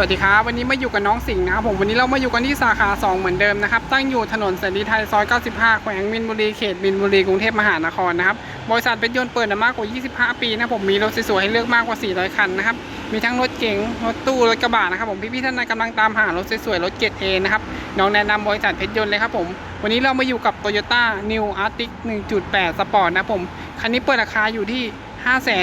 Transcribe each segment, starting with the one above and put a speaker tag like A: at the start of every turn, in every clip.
A: วัสดีครับ วันนี้มาอยู่กับน้องสิงห์นะครับผมวันนี้เรามาอยู่กันที่สาขา 2 เหมือนเดิมนะครับ ตั้งอยู่ถนนเสรีไทยซอย 95 แขวงมินบุรีเขตมินบุรีกรุงเทพมหานครนะครับบริษัทเป็นยนต์เปิดมากกว่า 25 ปีนะผมมีรถสวยๆให้เลือกมากกว่า 400 คันนะครับมีทั้งรถเก๋งรถตู้รถกระบะนะครับผมพี่ๆท่านใดกำลังตามหารถสวยๆรถเกรดเอนะครับน้องแนะนำบริษัทเพชรยนต์เลยครับผมวันนี้เรามาอยู่กับ Toyota New Arctic 1.8 Sport นะผมคันนี้เปิดราคาอยู่ที่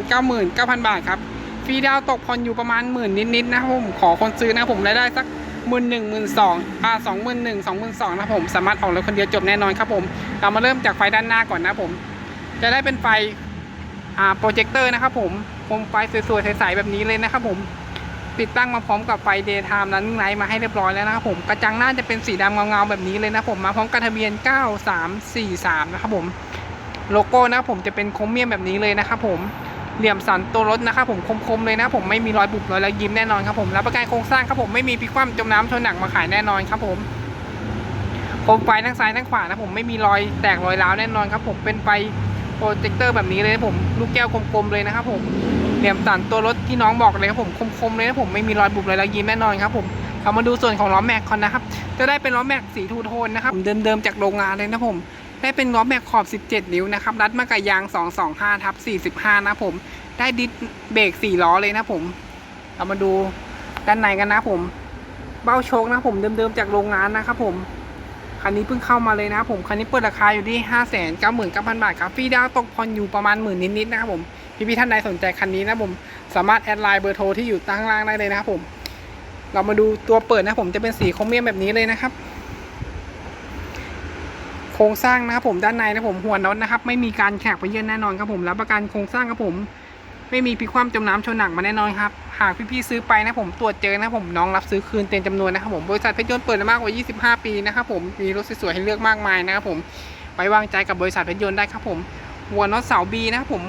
A: 599,000 บาทครับ ฟรีดาวตกผ่อนอยู่ประมาณหมื่นนิดๆนะครับผมขอคนซื้อนะผมรายได้สักหมื่นหนึ่งหมื่นสองอ่าสองหมื่นหนึ่งสองหมื่นสองนะผมสามารถออกรถคนเดียวจบแน่นอนครับผมเรามาเริ่มจากไฟด้านหน้าก่อนนะผม จะได้เป็นไฟอ่าโปรเจคเตอร์นะครับผมโคมไฟสวยๆใสๆแบบนี้เลยนะครับผมติดตั้งมาพร้อมกับไฟเดย์ไทม์นั้นไลท์มาให้เรียบร้อยแล้วนะครับผมกระจังหน้าจะเป็นสีดำเงาๆแบบนี้เลยนะผมมาพร้อมกับทะเบียน 9343 นะครับผม โลโก้นะครับผมจะเป็นโครเมียมแบบนี้เลยนะครับผม เหลี่ยมสันตัวรถนะครับผมคมๆเลยนะผมไม่มีรอยบุบรอยแล้วยิ้มแน่นอนครับผมรับประกันโครงสร้างครับผมไม่มีพลิกคว่ำจมน้ำชนหนักมาขายแน่นอนครับผมโคมไฟทั้งซ้ายทั้งขวานะผมไม่มีรอยแตกรอยร้าวแน่นอนครับผมเป็นไฟโปรเจคเตอร์แบบนี้เลยนะผมลูกแก้วกลมๆเลยนะครับผมเหลี่ยมสันตัวรถที่น้องบอกเลยครับผมคมๆเลยนะผมไม่มีรอยบุบรอยแล้วยิ้มแน่นอนครับผมเรามาดูส่วนของล้อแม็กคอนนะครับจะได้เป็นล้อแม็กสีทูโทนนะครับผมเดิมๆจากโรงงานเลยนะผม ได้เป็นล้อแม็กขอบ 17 นิ้วนะครับ รัดมากับยาง 225ทับ45 นะผม ได้ดิสเบรก4ล้อเลยนะผม เรามาดูด้านในกันนะผม เบ้าโชคนะผมเดิมๆจากโรงงานนะครับผมคันนี้เพิ่งเข้ามาเลยนะผมคันนี้เปิดราคาอยู่ที่ 5 9 9 0 0 0 บาทครับฟรีดาวตกผ่อนอยู่ประมาณหมื่นนิดๆนะครับผมพี่ๆท่านใดสนใจคันนี้นะผมสามารถแอดไลน์เบอร์โทรที่อยู่ตั้างล่างได้เลยนะครับผม เรามาดูตัวเปิดนะผมจะเป็นสีโครเมียมแบบนี้เลยนะครับ ครงสร้างนะครับผมด้านในนะผมหัวน็อตนะครับไม่มีการแขกไปเยื่นแน่นอนครับผมรับประกันโครงสร้างครับผม ไม่มีพิกคว่ำจมน้ำชนหนักมาแน่นอนครับหากพี่ๆซื้อไปนะผมตรวจเจอนะผมน้องรับซื้อคืนเต็มจำนวนนะครับผมบริษัทเพชรยนต์เปิดมามากกว่า 25 ปีนะครับผมมีรถสวยๆให้เลือกมากมายนะครับผมไว้วางใจกับบริษัทเพชรยนต์ได้ครับผมหัวน็อตเสาบีนะครับผม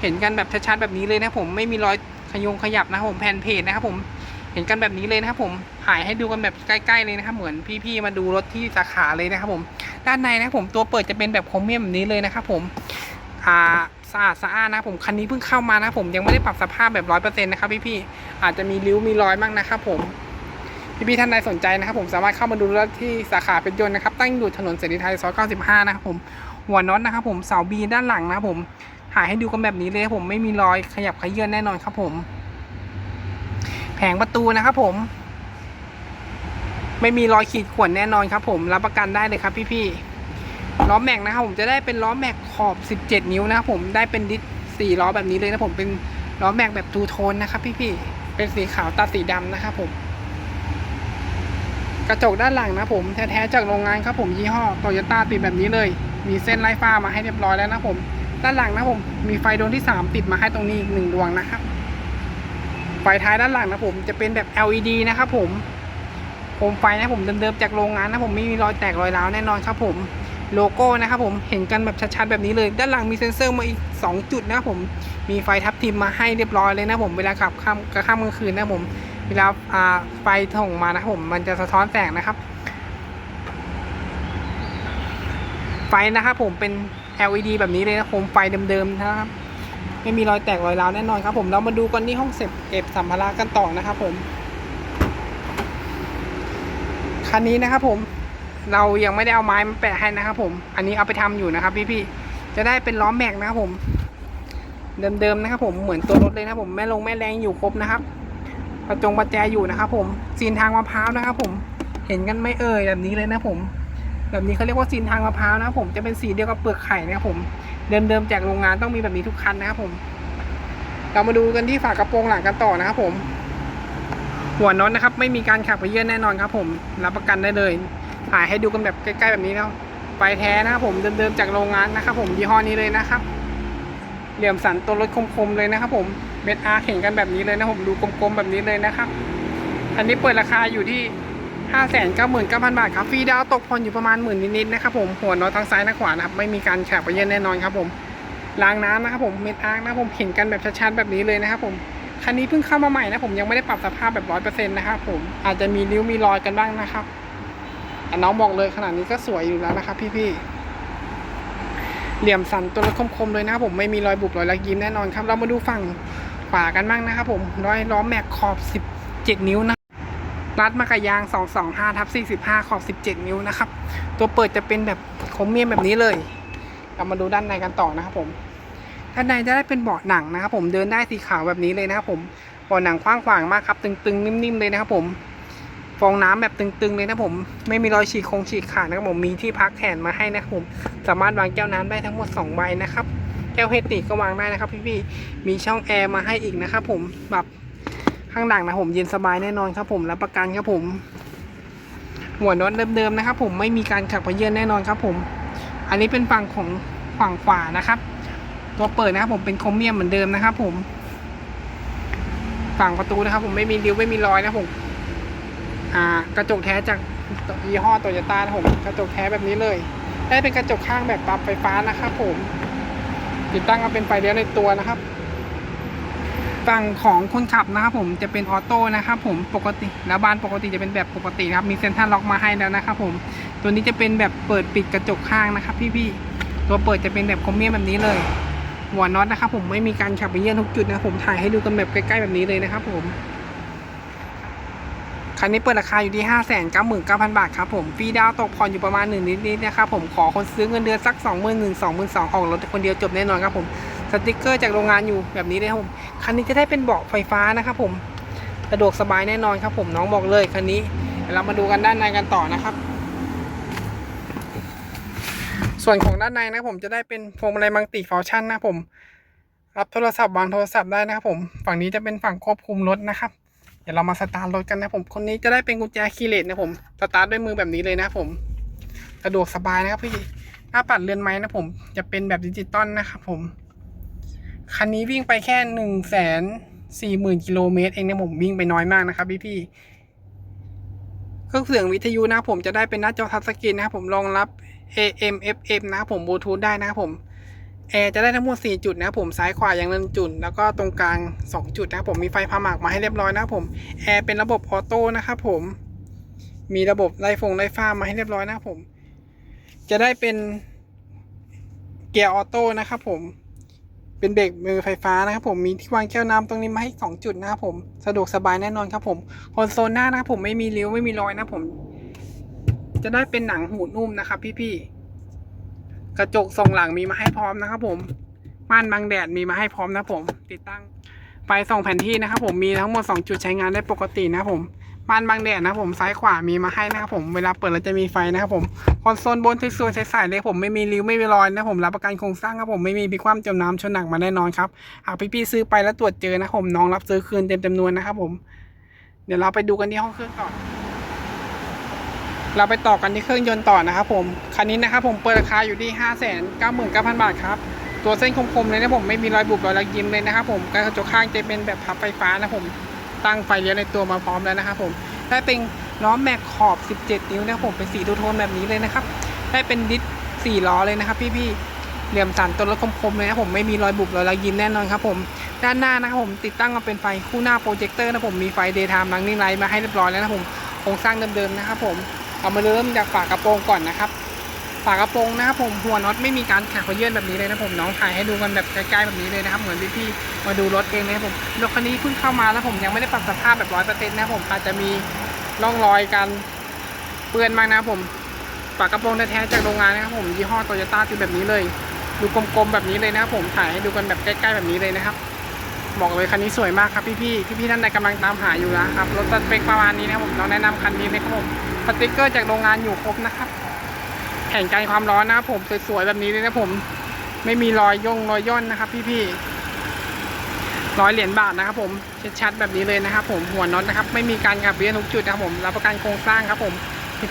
A: เห็นกันแบบชัดๆแบบนี้เลยนะผมไม่มีรอยขยงขยับนะครับผมแผ่นเพจนะครับผม เห็นกันแบบนี้เลยนะครับผมถ่ายให้ดูกันแบบใกล้ๆเลยนะครับเหมือนพี่ๆมาดูรถที่สาขาเลยนะครับผมด้านในนะครับผมตัวเปิดจะเป็นแบบโครเมียมแบบนี้เลยนะครับผมอ่าสะอาดสะอาดนะครับผมคันนี้เพิ่งเข้ามานะครับผมยังไม่ได้ปรับสภาพแบบร้อยเปอร์เซ็นต์นะครับพี่ๆอาจจะมีริ้วมีรอยบ้างนะครับผมพี่ๆท่านใดสนใจนะครับผมสามารถเข้ามาดูรถที่สาขาเป็นยนต์นะครับตั้งอยู่ถนนเสรีไทยซอย95นะครับผมหัวน็อตนะครับผมเสาบีด้านหลังนะครับผมถ่ายให้ดูกันแบบนี้เลยครับผมไม่มีรอยขยับขยื่นแน่นอนครับผม แผงประตูนะครับผม ไม่มีรอยขีดข่วนแน่นอนครับ ผมรับประกันได้เลยครับ พี่ๆล้อแม็กนะครับ ผมจะได้เป็นล้อแม็กขอบ 17 นิ้วนะครับผมได้เป็นดิสสี่ล้อแบบนี้เลยนะผมเป็นล้อแม็กแบบทูโทนนะครับ พี่ๆเป็นสีขาวตัดสีดำนะครับผม กระจกด้านหลังนะผมแท้ๆจากโรงงานครับผมยี่ห้อโตโยต้าติดแบบนี้เลย มีเส้นไล่ฟ้ามาให้เรียบร้อยแล้วนะผมด้านหลังนะผมมีไฟดวงที่ 3 ติดมาให้ตรงนี้อีกหนึ่งดวงนะครับ ฟท้ายด้านหลังนะผมจะเป็นแบบ LED นะครับผมโคมไฟนะผมเดิมๆจากโรงงานนะผมไม่มีรอยแตกรอยร้าวแน่นอนครับผมโลโก้นะครับผมเห็นกันแบบชัดๆแบบนี้เลย ด้านหลังมีเซ็นเซอร์มาอีก 2 จุดนะผมมีไฟทับทิมมาให้เรียบร้อยเลยนะผมเวลาขับค่ำกลางค่ำกลางคืนนะผมเวลาอ่าไฟส่องมานะผมมันจะสะท้อนแสงนะครับ ไฟนะครับผมเป็น LED แบบนี้เลยนะผมไฟเดิมๆนะครับ ไม่มีรอยแตกรอยร้าวแน่นอนครับผมเรามาดูกันที่ห้องเก็บเก็บสัมภาระกันต่อนะครับผมคันนี้นะครับผมเรายังไม่ได้เอาไม้มาแปะให้นะครับผม อันนี้เอาไปทำอยู่นะครับ พี่ๆจะได้เป็นล้อแม็กนะครับผม เดิมๆนะครับผมเหมือนตัวรถเลยนะครับผมแม่ลงแม่แรงอยู่ครบนะครับประจงประแจอยู่นะครับผมซีนทางมะพร้าวนะครับผม เห็นกันไม่เอ่ยแบบนี้เลยนะผม แบบนี้เขาเรียกว่าซีนทางมะพร้าวนะครับผมจะเป็นสีเดียวกับเปลือกไข่นะครับผม เดิมๆจากโรงงานต้องมีแบบนี้ทุกคันนะครับผม เรามาดูกันที่ฝากระโปรงหลังกันต่อนะครับผมหัวน็อตนะครับ ไม่มีการขับไปเยื่อนแน่นอนครับ ผมรับประกันได้เลยถ่ายให้ดูกันแบบใกล้ๆแบบนี้แล้วไฟแท้นะครับผมเดิมๆจากโรงงานนะครับ ผมยี่ห้อนี้เลยนะครับ เหลี่ยมสันตัวรถคมๆเลยนะครับ ผมเม็ดอาร์เห็นกันแบบนี้เลยนะผมดูกลมๆแบบนี้เลยนะครับ อันนี้เปิดราคาอยู่ที่ 5 9 9 0 0 0 บาทครับฟรีดาวตกผ่อนอยู่ประมาณหมื่นนิดๆนะครับผมหัวน็อตทั้งซ้ายและขวานะครับไม่มีการแฉกไปเย็นแน่นอนครับผมล้างน้ำนะครับผมเม็ดอาร์นะครับผมเห็นกันแบบชัดๆแบบนี้เลยนะครับผมคันนี้เพิ่งเข้ามาใหม่นะผมยังไม่ได้ปรับสภาพแบบร้อยเปอร์เซ็นต์นะครับผมอาจจะมีริ้วมีรอยกันบ้างนะครับน้องบอกเลยขนาดนี้ก็สวยอยู่แล้วนะครับพี่ๆเหลี่ยมสันตัวรถคมๆเลยนะครับผมไม่มีรอยบุบรอยลักยิ้มแน่นอนครับ เรามาดูฝั่งขวากันบ้างนะครับผมรอยล้อแม็กขอบ 17 นิ้วนะ รัดมากระยาง 225ทับ45 ขอบ 17 นิ้วนะครับ ตัวเปิดจะเป็นแบบโครเมียมแบบนี้เลย เรามาดูด้านในกันต่อนะครับผมด้านในจะได้เป็นเบาะหนังนะครับผมเดินได้สีขาวแบบนี้เลยนะครับผมเบาะหนังกว้างขวางมากครับตึงๆ นิ่มๆเลยนะครับผมฟองน้ำแบบตึงๆเลยนะผม ไม่มีรอยฉีกคงฉีกขาดนะครับผมมีที่พักแขนมาให้นะครับผม สามารถวางแก้วน้ำได้ทั้งหมด2ใบนะครับ แก้วเฮติก็วางได้นะครับ พี่ๆมีช่องแอร์มาให้อีกนะครับผมแบบ ข้างหลังนะผมเย็นสบายแน่นอนครับผมรับประกันครับผม หัวน็อตเดิมๆนะครับ ผมไม่มีการขัดพเยื่นแน่นอนครับ ผม อันนี้เป็นฝั่งของฝั่งขวานะครับ ตัวเปิดนะครับ ผมเป็นโครเมียมเหมือนเดิมนะครับ ผม ฝั่งประตูนะครับ ผมไม่มีริ้วไม่มีรอยนะผม อ่ากระจกแท้จากยี่ห้อโตโยต้านะผมกระจกแท้แบบนี้เลย ได้เป็นกระจกข้างแบบปรับไฟฟ้านะครับ ผม ติดตั้งมาเป็นไฟเลี้ยวในตัวนะครับ ฝั่งของคนขับนะครับผมจะเป็นออโต้นะครับผมปกติแล้วบานปกติจะเป็นแบบปกตินะครับมีเซ็นทรัลล็อกมาให้แล้วนะครับผมตัวนี้จะเป็นแบบเปิดปิดกระจกข้างนะครับ พี่ๆตัวเปิดจะเป็นแบบคอมเมียแบบนี้เลย หัวน็อตนะครับผมไม่มีการขับไปเยี่ยนทุกจุดนะผมถ่ายให้ดูกันแบบใกล้ๆแบบนี้เลยนะครับผมคันนี้เปิดราคาอยู่ที่ 5 9 9 9 0 0 0 บาทครับผมฟรีดาวตกผ่อนอยู่ประมาณหนึ่งนิดๆนะครับผมขอคนซื้อเงินเดือนสัก 2 1 0 0 0 0 2 2 0 0 0ออกรถคนเดียวจบแน่นอนครับผม สติกเกอร์จากโรงงานอยู่แบบนี้เลยครับผมคันนี้จะได้เป็นเบาะไฟฟ้านะครับผมสะดวกสบายแน่นอนครับผมน้องบอกเลยคันนี้เดี๋ยวเรามาดูกันด้านในกันต่อนะครับ ส่วนของด้านในนะผมจะได้เป็นพวงมาลัยมังติฟังก์ชันนะผมรับโทรศัพท์วางโทรศัพท์ได้นะครับผมฝั่งนี้จะเป็นฝั่งควบคุมรถนะครับเดี๋ยวเรามาสตาร์ทรถกันนะผมคนนี้จะได้เป็นกุญแจคีย์เลสนะผมสตาร์ทด้วยมือแบบนี้เลยนะครับผมสะดวกสบายนะครับพี่หน้าปัดเรือนไม้นะผม จะเป็นแบบดิจิตอลนะครับผม คันนี้วิ่งไปแค่หนึ่งแสนสี่หมื่นกิโลเมตรเองนะผมวิ่งไปน้อยมากนะครับพี่พี่เครื่องเสียงวิทยุนะผมจะได้เป็นหน้าจอทัชสกรีนนะครับผมรองรับ AM FM นะครับผมบลูทูธได้นะครับผมแอร์จะได้ทั้งหมด 4 จุดนะครับผมซ้ายขวาอย่างละหนึ่งจุด แล้วก็ตรงกลาง 2 จุดนะครับผมมีไฟพาหมากมาให้เรียบร้อยนะครับผมแอร์เป็นระบบออโต้นะครับผม มีระบบไล่ฟงไล่ฟ้ามาให้เรียบร้อยนะครับผม จะได้เป็นเกียร์ออโต้นะครับผม เป็นเบรกมือไฟฟ้านะครับผมมีที่วางแก้วน้ำตรงนี้มาให้สองจุดนะครับผมสะดวกสบายแน่นอนครับผมคอนโซลหน้านะครับผมไม่มีริ้วไม่มีรอยนะครับผม จะได้เป็นหนังหูนุ่มนะครับ พี่ๆกระจกทรงหลังมีมาให้พร้อมนะครับผมม่านบังแดดมีมาให้พร้อมนะผม ติดตั้งไฟส่องแผ่นที่นะครับผมมีทั้งหมด 2 จุดใช้งานได้ปกตินะครับผม ม่านบังแดดนะผมซ้ายขวามีมาให้นะครับผมเวลาเปิดแล้วจะมีไฟนะครับผมคอนโซลบนสวยๆใสๆเลยผมไม่มีริ้วไม่มีรอยนะผมรับประกันโครงสร้างครับผมไม่มีพิกคว่ำจมน้ำชนหนักมาแน่นอนครับหากพี่ๆซื้อไปแล้วตรวจเจอนะผมน้องรับซื้อคืนเต็มจำนวนนะครับผมเดี๋ยวเราไปดูกันที่ห้องเครื่องต่อนเราไปต่อกันที่เครื่องยนต์ต่อนะครับผมคันนี้นะครับผมเปิดราคาอยู่ที่ 5 9 9 0 0 0 บาทครับตัวเส้นคมๆเลยนะผมไม่มีรอยบุบรอยลักยิ้มเลยนะครับผมกระจกข้างจะเป็นแบบพับไฟฟ้านะผมตั้งไฟเลี้ยวในตัวมาพร้อมแล้วนะครับผม ได้เป็นล้อแม็กขอบ 17 นิ้วนะครับผมเป็นสีทูโทนแบบนี้เลยนะครับ ได้เป็นดิสสี่ล้อเลยนะครับ พี่ๆเหลี่ยมสันตัวรถคมๆเลยนะผมไม่มีรอยบุบรอยรอยยิ้มแน่นอนครับผมด้านหน้านะครับผมติดตั้งมาเป็นไฟคู่หน้าโปรเจคเตอร์นะผมมีไฟเดย์ไทม์ลังนิ่งไลท์มาให้เรียบร้อยแล้วนะผมโครงสร้างเดิมๆนะครับผมเอามาเริ่มจากฝากระโปรงก่อนนะครับ ฝากระโปรงนะครับผมหัวน็อตไม่มีการแข็งขยื่นแบบนี้เลยนะผมน้องถ่ายให้ดูกันแบบใกล้ๆแบบนี้เลยนะครับเหมือนพี่ๆมาดูรถเองนะครับผมรถคันนี้เพิ่งเข้ามาแล้วผมยังไม่ได้ปรับสภาพแบบร้อยเปอร์เซ็นต์นะครับผมอาจจะมีร่องรอยการเปื้อนมากนะครับผมฝากระโปรงแท้ๆจากโรงงานนะครับผมยี่ห้อโตโยต้าคือแบบนี้เลย ดูกลมๆแบบนี้เลยนะครับผมถ่ายให้ดูกันแบบใกล้ๆแบบนี้เลยนะครับบอกเลยคันนี้สวยมากครับพี่ๆพี่ๆท่านใดกำลังตามหาอยู่นะครับรถสเปคประมาณนี้นะครับผมเราแนะนำคันนี้เลยครับผมสติ๊กเกอร์จากโรงงานอยู่ครบนะครับ แผ่นกันความร้อนนะครับผมสวยๆแบบนี้เลยนะผม ไม่มีรอยย่งรอยย่นนะครับ พี่ๆร้อยเหรียญบาทนะครับ ผมชัดๆแบบนี้เลยนะครับ ผมหัวน็อตนะครับ ไม่มีการขับเบี้ยนทุกจุดนะครับผมรับประกันโครงสร้างครับผม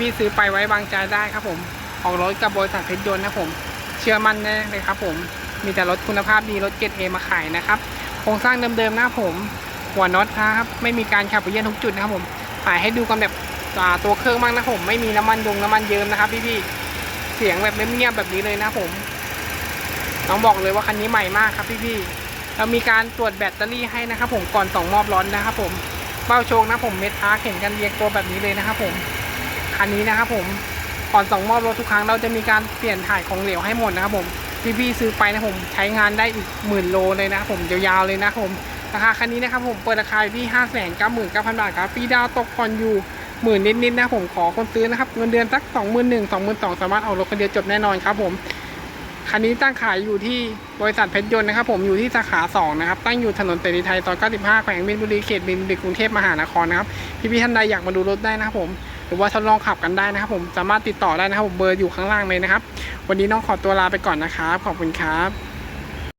A: พี่ๆซื้อไปไว้วางใจได้ครับ ผมออกรถกับบริษัทเพชรยนต์นะครับผม เชื่อมั่นแน่เลยครับ ผมมีแต่รถคุณภาพดีรถเกรดเอมาขายนะครับโครงสร้างเดิมๆนะครับผมหัวน็อตนะครับไม่มีการขับเยี่ยนทุกจุดนะครับผมถ่ายให้ดูกันแบบตัวเครื่องบ้างนะผมไม่มีน้ำมันยงน้ำมันเยิ้มนะครับพี่ๆ เสียงแบบเงียบๆแบบนี้เลยนะผมน้องบอกเลยว่าคันนี้ใหม่มากครับพี่ๆเรามีการตรวจแบตเตอรี่ให้นะครับ ผมก่อนส่งมอบร้อนนะครับผมเบ้าโชงนะผมเมทาร์เห็นกันเรียงตัวแบบนี้เลยนะครับผมคันนี้นะครับผมก่อนส่งมอบรถทุกครั้งเราจะมีการเปลี่ยนถ่ายของเหลวให้หมดนะครับผมพี่ๆซื้อไปนะผมใช้งานได้อีกหมื่นโลเลยนะครับผมยาวๆเลยนะครับผมราคาคันนี้นะครับผมเปิดราคาที่ห้าแสนเก้าหมื่นเก้าพันบาทครับฟีดาวตกผ่อนอยู่ หมื่นนิดๆนะผมขอคนซื้อนะครับเงินเดือนสักสองหมื่นหนึ่งสองหมื่นสองสามารถเอารถคนเดียวจบแน่นอนครับผมคันนี้ตั้งขายอยู่ที่บริษัทเพชรยนต์นะครับผมอยู่ที่สาขา2นะครับตั้งอยู่ถนนเสรีไทยซอย95แขวงมินบุรีเขตมินบุรีกรุงเทพมหานครนะครับพี่ๆท่านใดอยากมาดูรถได้นะครับผมหรือว่าทดลองขับกันได้นะครับผมสามารถติดต่อได้นะครับผมเบอร์อยู่ข้างล่างเลยนะครับ วันนี้น้องขอตัวลาไปก่อนนะครับขอบคุณครับ